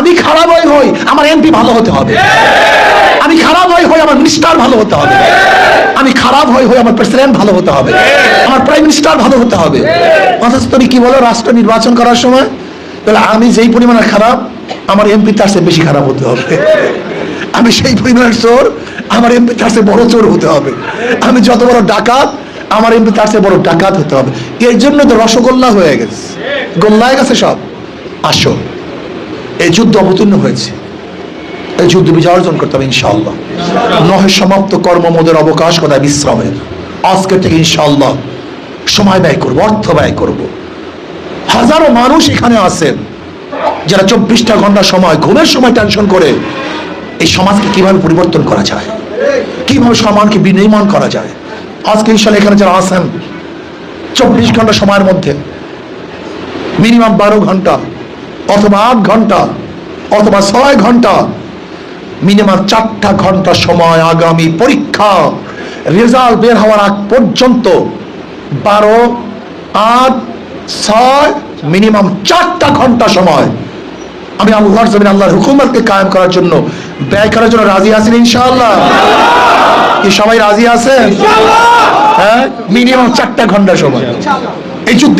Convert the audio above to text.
আমি খারাপ হই হই আমার এমপি ভালো হতে হবে। আমি খারাপ হই হই আমার মিনিস্টার ভালো হতে হবে। আমি খারাপ হই হই আমার প্রেসিডেন্ট ভালো হতে হবে। আমার প্রাইম মিনিস্টার ভালো হতে হবে। অথচ তুমি কি বলো, রাষ্ট্র নির্বাচন করার সময়? তাহলে আমি যেই পরিমাণে খারাপ, আমার এমপি তার চেয়ে বেশি খারাপ হতে হবে। আমি সেই পরিমাণের চোর, আমার এমপি তার চেয়ে বড় চোর হতে হবে। আমি যত বড় ডাকাত, আমার এমপি তার চেয়ে বড় ডাকাত হতে হবে। এর জন্য তো রসগোল্লা হয়ে গেছে। গোল্লায় গেছে সব। আসো। এই যুদ্ধ অবতীর্ণ হয়েছে। এই যুদ্ধ বিজয় অর্জন করতে হবে ইনশাআল্লাহ। নহে সমাপ্ত কর্মমোদের অবকাশ কোথায় বিশ্রামের আজকে থেকে ইনশাআল্লাহ সময় ব্যয় করব, অর্থ ব্যয় করব। হাজারো মানুষ এখানে আছেন যারা চব্বিশটা ঘণ্টা সময়, ঘুমের সময় টেনশন করে। এই সমাজকে কীভাবে পরিবর্তন করা যায়? কীভাবে সমাজকে বিনির্মাণ করা যায়? আজকে ইনশাল্লাহ এখানে যারা আছেন, চব্বিশ ঘণ্টা সময়ের মধ্যে মিনিমাম বারো ঘণ্টা অথবা আট ঘণ্টা অথবা ছয় ঘণ্টা মিনিমাম চারটা ঘণ্টা সময় আগামী পরীক্ষা রেজাল্ট বের হওয়ার আগ পর্যন্ত বারো আট ছয় মিনিমাম চারটা ঘণ্টা সময় আমি আল্লাহর জমিন আল্লাহর হুকুমতকে কায়েম করার জন্য ব্যয় করার জন্য রাজি আছেন ইনশাআল্লাহ। কি সবাই রাজি আছেন? হ্যাঁ মিনিমাম চারটা ঘণ্টা সময়। এই যুদ্ধে